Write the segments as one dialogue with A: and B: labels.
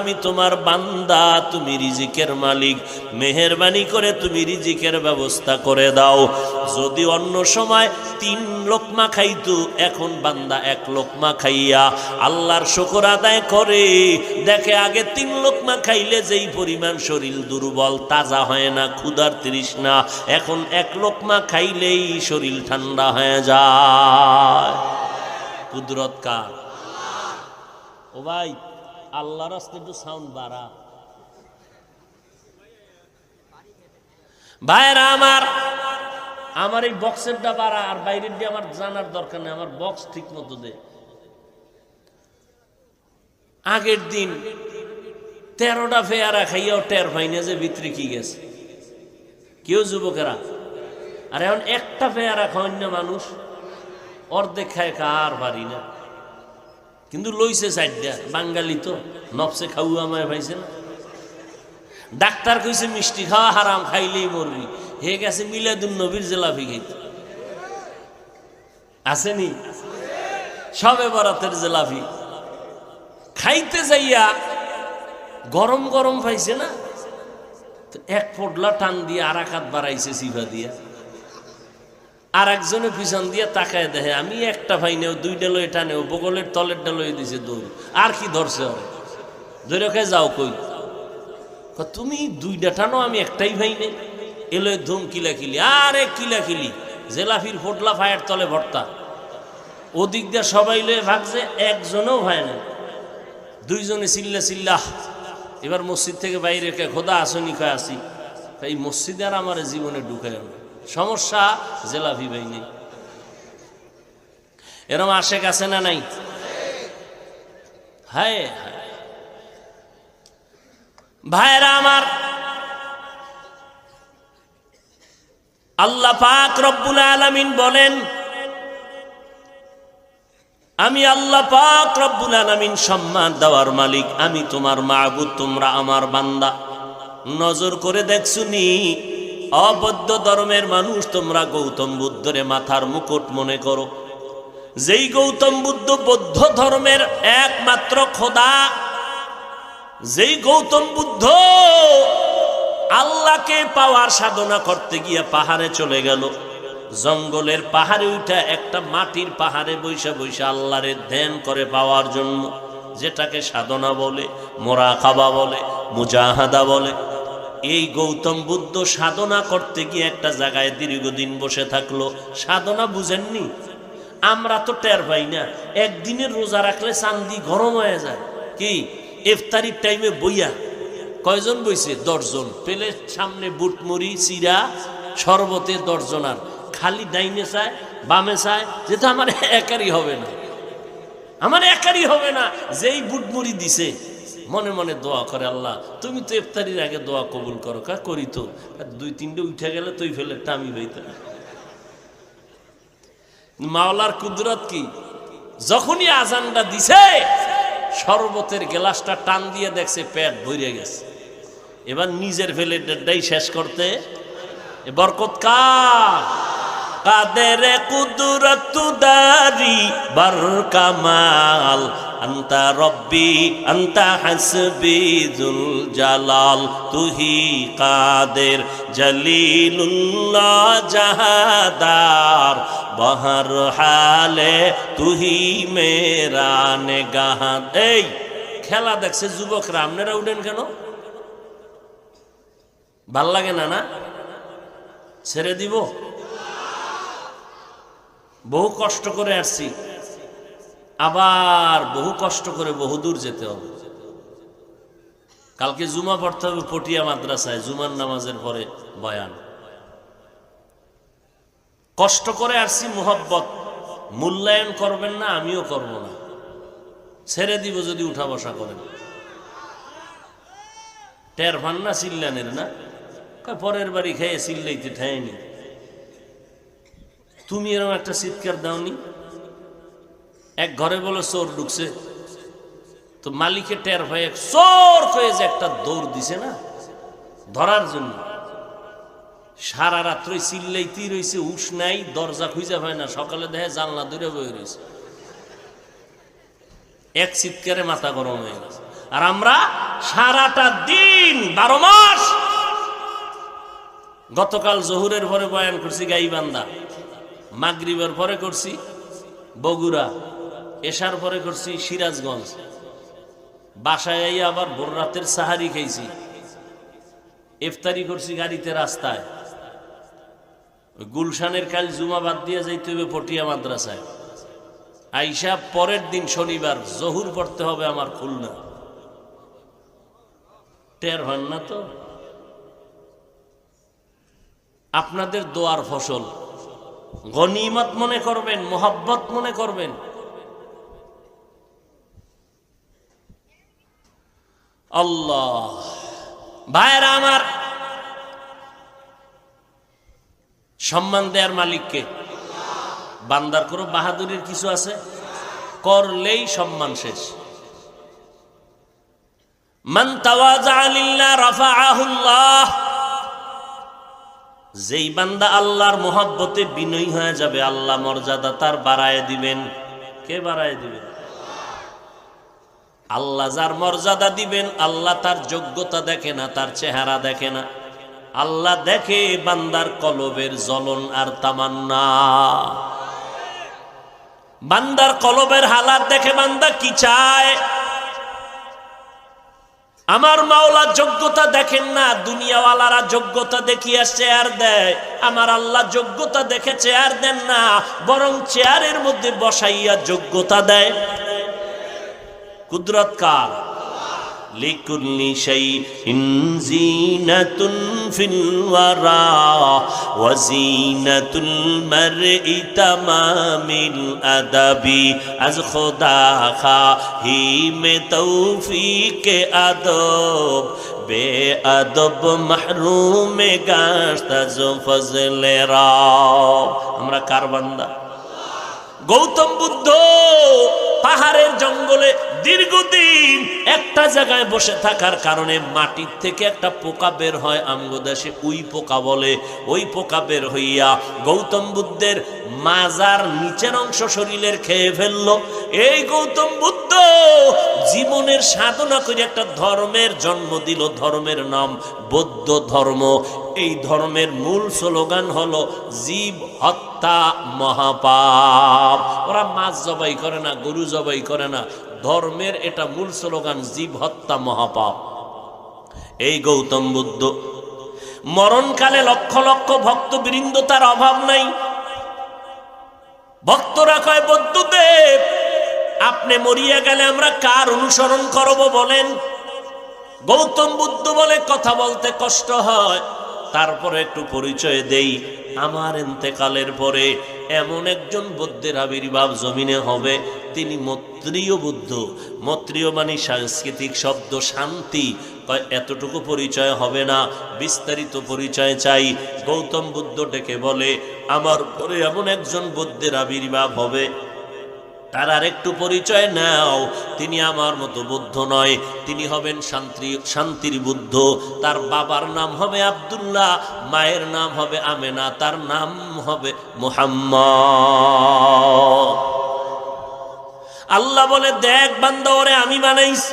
A: আমি তোমার বান্দা, তুমি রিজিকের মালিক। মেহেরবানি করে তুমি রিজিকের ব্যবস্থা করে দাও। যদি অন্য সময় তিন লোকমা খাইতো, এখন বান্দা এক লোকমা খাইয়া আল্লাহর শকর আদায় করে। দেখে আগে তিন লোকমা খাইলে যেই পরিমাণ শরীর দুর্বল, তাজা হয় না, ক্ষুধার তৃষ্ণা। এখন এক লোকমা খাইলেই শরীর ঠান্ডা হয়ে যায়। কুদরত কার? ও ভাই আল্লাহর রাস্তায় একটু সাউন্ড বাড়া। ভাইরা আমার আমার এই বক্সেরটা বাড়া, আর বাইরের দিয়ে আমার জানার দরকার নেই, আমার বক্স ঠিক মতো দে। আগের দিন তেরোটা ফেয়ারা খাইয়াও টের পাইনি যে ভিতরে কি গেছে। কেউ যুবকেরা? আর এখন একটা পেয়ারা খাওয়ান না মানুষ, অর্ধেক খায় কার পারি না? কিন্তু লইছে চারটা, বাঙালি তো, নবসে খাউ আমায় পাইছে না। ডাক্তার কইছে, মিষ্টি খাওয়া হারাম, খাইলেই মরবি। হে গেছে মিলাদুন নবীর জেলাফি খাইতে। আসেনি? সবে বরাতের জেলাফি। খাইতে যাইয়া গরম গরম পাইছে না এক পটলা টান দিয়ে আর বাড়াইছে সিফা দিয়া। আর একজনে পিছন দিয়ে তাকায় দেখে, আমি একটা ভাই নেও দুইটা লই টানেও, বগলের তলেরটা লই দিছে দৌড়। আর কি ধরছে ধরে যাও কই? তুমি দুইটা টানো, আমি একটাই ভাই নে এলো ধুম কিলা কিলি আরে কিলা কিলি জেলাফির ফোটলা ফায়ের তলে ভর্তা। ওদিক দিয়ে সবাই লয়ে ভাগছে, একজনও ভাই না দুইজনে চিল্লা চিল্লা, এবার মসজিদ থেকে বাইরে খোদা আসনি কয় আসি। এই মসজিদে আর আমার জীবনে ঢুকায় না। সমস্যা জেলাফি ভাই নেই। এরম আশেক আছে না নাই? হায়। ভাইরা আমার, আল্লাহ পাক রব্বুল আলামিন বলেন, আমি আল্লাহ পাক রব্বুল আলামিন সম্মান দেওয়ার মালিক, আমি তোমার মাহবুদ তোমরা আমার বান্দা। নজর করে দেখছুনি অবদ্ধ ধর্মের মানুষ, তোমরা গৌতম বুদ্ধরে মাথার মুকুট মনে করো। যেই গৌতম বুদ্ধ বৌদ্ধ ধর্মের একমাত্র খোদা, যেই গৌতম বুদ্ধ আল্লাহকে পাওয়ার সাধনা করতে গিয়ে পাহাড়ে চলে গেল। জঙ্গলের পাহাড়ে উঠা একটা মাটির পাহাড়ে বৈশা বৈশা আল্লাহরে ধ্যান করে পাওয়ার জন্য, যেটাকে সাধনা বলে মোরা খাবা বলে, মুজাহাদা বলে। এই গৌতম বুদ্ধ সাধনা করতে গিয়ে একটা জায়গায় দীর্ঘদিন বসে থাকল। সাধনা বুঝেননি? আমরা তো টের পাই না। একদিনের রোজা রাখলে চান্দি গরম হয়ে যায়। কি? ইফতারির টাইমে বইয়া। কয়জন বইছে? দশজন। পেলে সামনে বুটমুড়ি চিরা, শরবতে দশজন আর। খালি ডাইনে চায়, বামে চায়। যেটা আমার একারই হবে না। আমার একারই হবে না। যেই বুটমুড়ি দিছে। মনে মনে দোয়া করে, আল্লাহ, তুমি তো ইফতারির আগে দোয়া কবুল করো, কা করি তো? দুই তিনটে উঠে গেলে তুই ফেলে টামি বইতে মাওলার কুদরত কি? যখনই আজানটা দিছে, শরবতের গ্লাসটা টান দিয়ে দেখছে পেট ভরে গেছে। এবার নিজের ফেলে ডেডাই শেষ করতে বরকত কার? কাদের কুদরত দারি বার কামাল আন্তা রব্বি, আন্তা হাসবি জুল জালাল, তুহি কাদের জলিলুল্লাহ জাহাদার, বহর হালে তুহি মেরা নেগাহান। এই, খেলা দেখছে যুবকরা, আপনারা উঠেন কেন? ভালো লাগে না না? ছেড়ে দিব? বহু কষ্ট করে আসছি। আবার বহু কষ্ট করে বহু দূর যেতে হবে। কালকে জুমা পড়তে হবে পটিয়া মাদ্রাসায়, জুমার নামাজের পরে বয়ান। কষ্ট করে আসছি মোহব্বত। মূল্যায়ন করবেন না, আমিও করব না। ছেড়ে দিব যদি উঠা বসা করেন। টের ভান না চিল্লানের না? পরের বাড়ি খেয়ে চিল্লাইতে ঠায়নি তুমি এরকম একটা চিৎকার দাওনি? এক ঘরে বলে, চোর ঢুকছে। তো মালিকের টের ভয়ে চোর হয়ে যে একটা দৌড় দিছে না, ধরার জন্য। সারা রাত্রে চিল্লাইতেই রয়েছে উস নাই, দরজা খুঁজে পায় না, সকালে দেখে জানলা দূরে বয়ে রয়েছে এক চিৎকারে মাথা গরম হয়ে গেছে। আর আমরা সারাটা দিন, বারো মাস গতকাল জহুরের পরে বয়ান করছি, গাইবান্ধা। মাগরিবের পরে করছি, বগুড়া। এশার পরে করছি সিরাজগঞ্জ। বাসায় আই আবার ভোর রাতের সাহারি খেয়েছি ইফতারি করছি গাড়িতে রাস্তায়। গুলশানের কাল জুমা বাদ দিয়ে যাইতে হবে পটিয়া মাদ্রাসায়। আইসা পরের দিন শনিবার, জহুর পড়তে হবে আমার খুলনা। টের হন না তো? আপনাদের দোয়ার ফসল। গনিমত মনে করবেন, মোহাব্বত মনে করবেন। আল্লাহ। ভাইয়েরা আমার, সম্মান দেয়ার মালিককে? বান্দার কোনো বাহাদুরির কিছু আছে? করলেই সম্মান শেষ। যেই বান্দা আল্লাহর মোহাব্বতে বিনয়ী হয়ে যাবে, আল্লাহ মর্যাদা তার বাড়ায় দিবেন। কে বাড়ায় দিবেন আল্লাহ যার মর্যাদা দিবেন, আল্লাহ তার যোগ্যতা দেখে না, তার চেহারা দেখে না। আল্লাহ দেখে বান্দার কলবের জ্বলন আর তামান্না। বান্দার কলবের হালাত দেখে বান্দা কি চায়? আমার মাওলা যোগ্যতা দেখেন না, দুনিয়াওয়ালারা যোগ্যতা দেখিয়া চেয়ার দেয়। আমার আল্লাহ যোগ্যতা দেখে চেয়ার দেন না, বরং চেয়ারের মধ্যে বসাইয়া যোগ্যতা দেয়। কুদরত কার? লিকুল্লি শাইইন জিনাতুন ফিল ওয়ারা ওয়া জিনাতুল মারই তামামিল আদাবি। আজ খোদা খাহি মে তৌফিক আদব বে আদব মাহরুম গাস্তাজ ফজল রা আমরা কার বান্দা? গৌতম বুদ্ধ পাহাড়ের জঙ্গলে দীর্ঘদিন একটা জায়গায় বসে থাকার কারণে মাটির থেকে একটা পোকা বের হয় আমগোদাসে উই পোকা বলে। ওই পোকা বের হইয়া গৌতম বুদ্ধের মাজার নিচের অংশ শরীরের খেয়ে ফেলল। এই গৌতম বুদ্ধ জীবনের সাধনা করে একটা ধর্মের জন্ম দিল। ধর্মের নাম বৌদ্ধ ধর্ম। এই ধর্মের মূল স্লোগান হলো জীব হত্যা মহাপাপ। ওরা মাছ জবাই করে না, গরু জবাই করে না। ধর্মের এটা মূল স্লোগান, জীব হত্যা মহাপাপ। এই গৌতম বুদ্ধ, মরণকালে লক্ষ লক্ষ ভক্তবৃন্দ তার অভাব নাই। ভক্তরা কয়, বৌদ্ধদেব, আপনি মরিয়া গেলে আমরা কার অনুসরণ করব বলেন? গৌতম বুদ্ধ বলে, কথা বলতে কষ্ট হয়। তারপরে একটু পরিচয় দেই। আমার এন্তেকালের পরে এমন একজন বুদ্ধের আবির্ভাব জমিনে হবে, তিনি মত্রীয় বুদ্ধ। মত্রীয় মানে সাংস্কৃতিক শব্দ, শান্তি। এতটুকু পরিচয় হবে না, বিস্তারিত পরিচয় চাই। গৌতম বুদ্ধ ডেকে বলে, আমার পরে এমন একজন বুদ্ধের আবির্ভাব হবে তার আর একটু পরিচয় নাও। তিনি আমার মতো বুদ্ধ নয়। তিনি হবেন শান্তি, শান্তির বুদ্ধ। তার বাবার নাম হবে আব্দুল্লাহ, মায়ের নাম হবে আমেনা, তার নাম হবে মোহাম্মদ। আল্লাহ বলে, দেখ বান্দা, ওরে আমি বানাইস।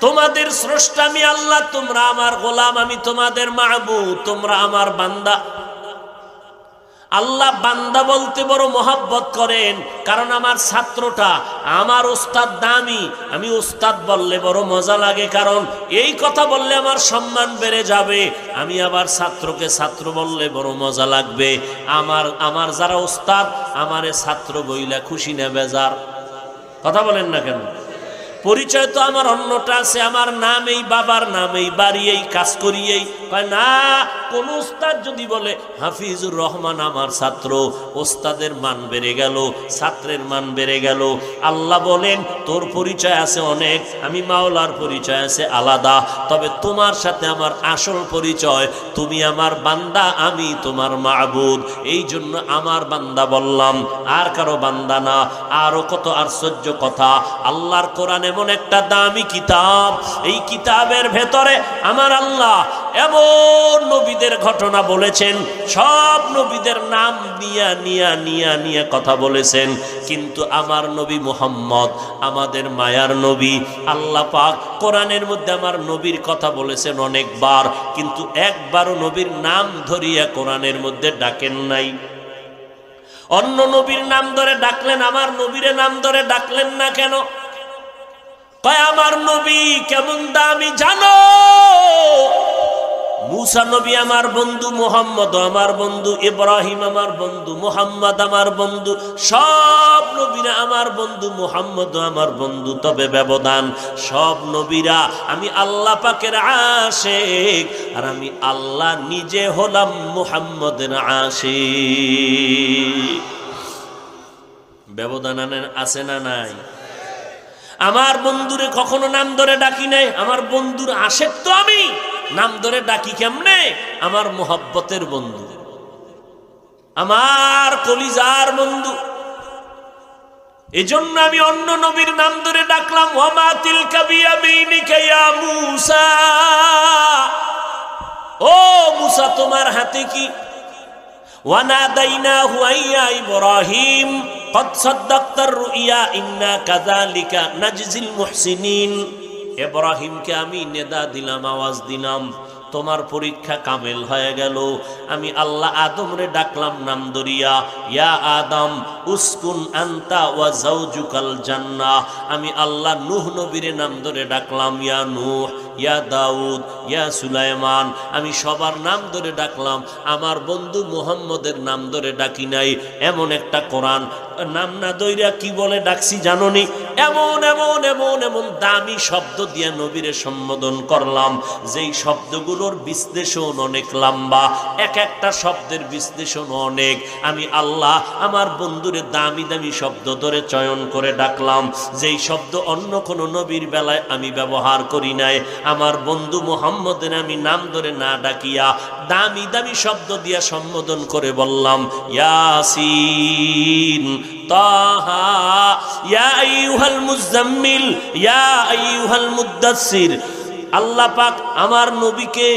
A: তোমাদের স্রষ্টা আমি আল্লাহ, তোমরা আমার গোলাম, আমি তোমাদের মাহবুব, তোমরা আমার বান্দা। আল্লাহ বান্দা বলতে বড় মহাব্বত করেন, কারণ আমার ছাত্রটা, আমার ওস্তাদ দামি, আমি ওস্তাদ বললে বড় মজা লাগে, কারণ এই কথা বললে আমার সম্মান বেড়ে যাবে, আমি আবার ছাত্রকে ছাত্র বললে বড় মজা লাগবে। আমার আমার যারা ওস্তাদ আমারে ছাত্র বইলা খুশি নেবে যার কথা বলেন না কেন? পরিচয় তো আমার অন্যটা আছে, আমার নাম এই বাবার নাম, এই বাড়ি এই, কাজ করি এই। না কোন উস্তাদ যদি বলে, হাফিজুর রহমান আমার ছাত্র ওস্তাদের মান বেড়ে গেল, ছাত্রের মান বেড়ে গেল। আল্লাহ বলেন, তোর পরিচয় আছে অনেক, আমি মাওলার পরিচয় আছে আলাদা, তবে তোমার সাথে আমার আসল পরিচয়, তুমি আমার বান্দা, আমি তোমার মাহবুদ এই জন্য আমার বান্দা বললাম, আর কারও বান্দা না, আরও কত আশ্চর্য কথা। আল্লাহর কোরআন এমন একটা দামি কিতাব, এই কিতাবের ভেতরে আমার আল্লাহ এমন নবী নবীদের ঘটনা বলেছেন, সব নবীদের নাম নিয়া নিয়া নিয়া, নিয়ে কথা বলেছেন। কিন্তু আমার নবী মুহাম্মদ, আমাদের মায়ার নবী, আল্লাহ পাক কোরআনের মধ্যে আমার নবীর কথা বলেছেন অনেকবার, কিন্তু একবারও নবীর নাম ধরিয়া কোরআনের মধ্যে ডাকেন নাই। অন্য নবীর নাম ধরে ডাকলেন, আমার নবীরে নাম ধরে ডাকলেন না কেন? কয়, আমার নবী কেমন দামি জানো? মুসা নবী আমার বন্ধু, মোহাম্মদ আমার বন্ধু, ইব্রাহিম আমার বন্ধু, মোহাম্মদ আমার বন্ধু, সব নবীরা আমার বন্ধু, মোহাম্মদ আমার বন্ধু। তবে ব্যবধান, সব নবীরা, আমি আল্লাহ পাকের আশেক, আর আমি আল্লাহ নিজে হলাম মোহাম্মদের আশেক। ব্যবধান আছে না নাই? আমার বন্ধুরে কখনো নাম ধরে ডাকি নাই? আমার বন্ধুর আশেক তো আমি। নাম ধরে ডাকি কেমনে আমার মোহব্বতের বন্ধু আমার কলিজার বন্ধু এজন্য আমি অন্য নবীর নাম ধরে ডাকলাম ওয়ামাতিল কাবিয়া ইয়া মুসা ও মুসা তোমার হাতে কি وناديناه أن يا إبراهيم قد صدقت الرؤيا إنا كذلك نجزي المحسنين ইব্রাহিমকে আমি নেদা দিলাম, আওয়াজ দিলাম। তোমার পরীক্ষা কামেল হয়ে গেল। আমি আল্লাহ আদমরে ডাকলাম, নাম দরিয়া ইয়া আদম, উস্কুন আন্তা ওয়া জাওজুকাল জান্নাহ। আমি আল্লাহ নূহ নবীরে নাম ধরে ডাকলাম, ইয়া নূহ ইয়া দাউদ, ইয়া সুলাইমান, আমি সবার নাম ধরে ডাকলাম। আমার বন্ধু মুহাম্মদের নাম ধরে ডাকি নাই। এমন একটা কোরআন, নাম না দইরা কি বলে ডাকছি জাননি? এমন এমন এমন এমন দামি শব্দ দিয়ে নবীরে সম্বোধন করলাম। যেই শব্দগুলোর বিশ্লেষণ অনেক লম্বা, এক একটা শব্দের বিশ্লেষণ অনেক। আমি আল্লাহ আমার বন্ধুরে দামি দামি শব্দ ধরে চয়ন করে ডাকলাম। যেই শব্দ অন্য কোনো নবীর বেলায় আমি ব্যবহার করি নাই। আমার বন্ধু মোহাম্মদের আমি নাম ধরে না ডাকিয়া দামি দামি শব্দ দিয়া সম্বোধন করে বললাম, ইয়াসিন, তাহা, ইয়া আইয়ুহাল মুজাম্মিল, ইয়া আইয়ুহাল মুদ্দাসসির আল্লাহ পাক আমার নবীকে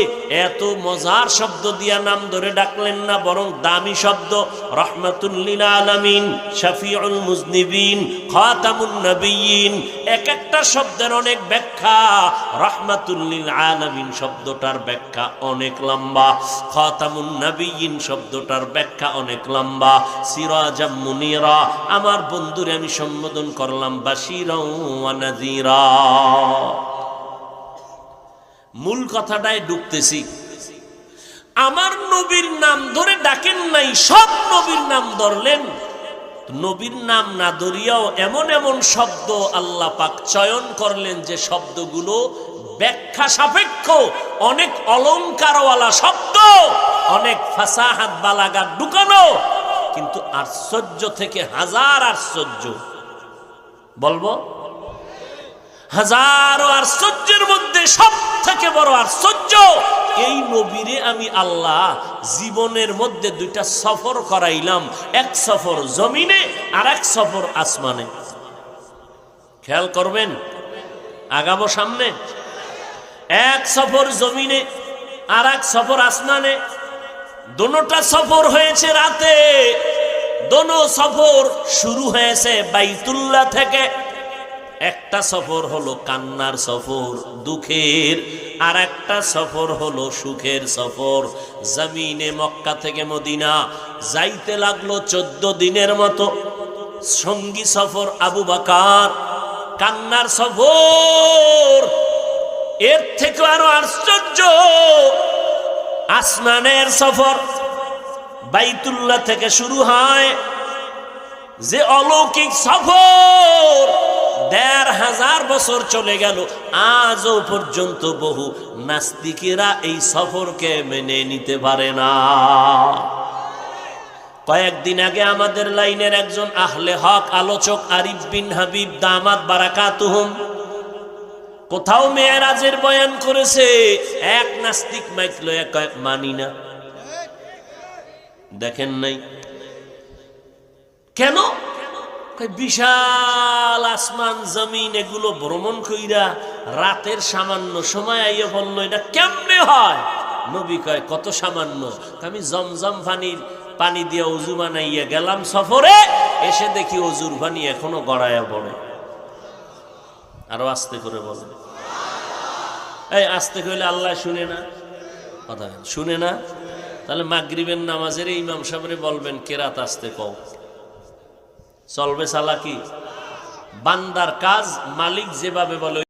A: এত মজার শব্দ দিয়া নাম ধরে ডাকলেন না, বরং দামি শব্দ রহমাতুল্লিল আলামিন, শফিউল মুজনিবিন, খাতামুন নবিয়িন এক একটা শব্দের অনেক ব্যাখ্যা রহমাতুল্লিল আলামিন শব্দটার ব্যাখ্যা অনেক লম্বা, খাতামুন নবিয়িন শব্দটার ব্যাখ্যা অনেক লম্বা, সিরাজাম মুনিরা আমার বন্ধুরে আমি সম্বোধন করলাম নাযীরা মূল কথাটায় ডুবতেছি আমার নবীর নাম ধরে ডাকেন নাই, সব নবীর নাম ধরলেন। নবীর নাম না ধরিয়াও এমন এমন শব্দ আল্লাহ পাক চয়ন করলেন যে শব্দগুলো ব্যাখ্যা সাপেক্ষ, অনেক অলঙ্কারওয়ালা শব্দ, অনেক ফাসাহাত বালাগাত ঢুকানো, কিন্তু আশ্চর্য থেকে হাজার আশ্চর্য। বলব? হাজারো আশ্চর্যের মধ্যে সব থেকে বড় আশ্চর্য, এই নবীরে আমি আল্লাহ জীবনের মধ্যে দুইটা সফর করাইলাম, এক সফর জমিনে আর এক সফর আসমানে। খেয়াল করবেন, আগাবো সামনে। এক সফর জমিনে আর এক সফর আসমানে। দোনোটা সফর হয়েছে রাতে দোনো সফর শুরু হয়েছে বাইতুল্লাহ থেকে। একটা সফর হলো কান্নার সফর, দুঃখের আর একটা সফর হলো সুখের সফর। জমিনে মক্কা থেকে মদিনা যাইতে লাগল চোদ্দ দিনের মতো। সঙ্গী সফর আবু বাকার, কান্নার সফর। এর থেকে আরও আশ্চর্য, আসমানের সফর। বাইতুল্লাহ থেকে শুরু হয় যে অলৌকিক সফর। দেড় হাজার বছর চলে গেল, আজও পর্যন্ত বহু নাস্তিকেরা এই সফরকে মেনে নিতে পারে না। কয়েকদিন আগে আমাদের লাইনের একজন আহলে হক আলোচক আরিফ বিন হাবিব দামাত বারাকাতুহুম কোথাও মেয়েরাজের বয়ান করেছে, এক নাস্তিক মাইক লয়া কয়, মানি না। দেখেন নাই। কেন? বিশাল আসমান, জমিন, এগুলো ভ্রমণ কইরা রাতের সামান্য সময় আইয়া বলল, এটা কেমনে হয়? নবী কয়, কত সামান্য? আমি জমজম পানির, পানি দিয়ে অজু বানাইয়া গেলাম সফরে, এসে দেখি অজুর পানি এখনও গড়ায়া পড়ে। আরও আস্তে করে বলে। এই আস্তে কইলে আল্লাহ শুনে না? কথা শুনে না? তাহলে মাগরিবের নামাজের ইমাম সাহেবরে বলবেন, কেরাত আস্তে কও। চলবে সালাকি বান্দার কাজ মালিক যেভাবে বলে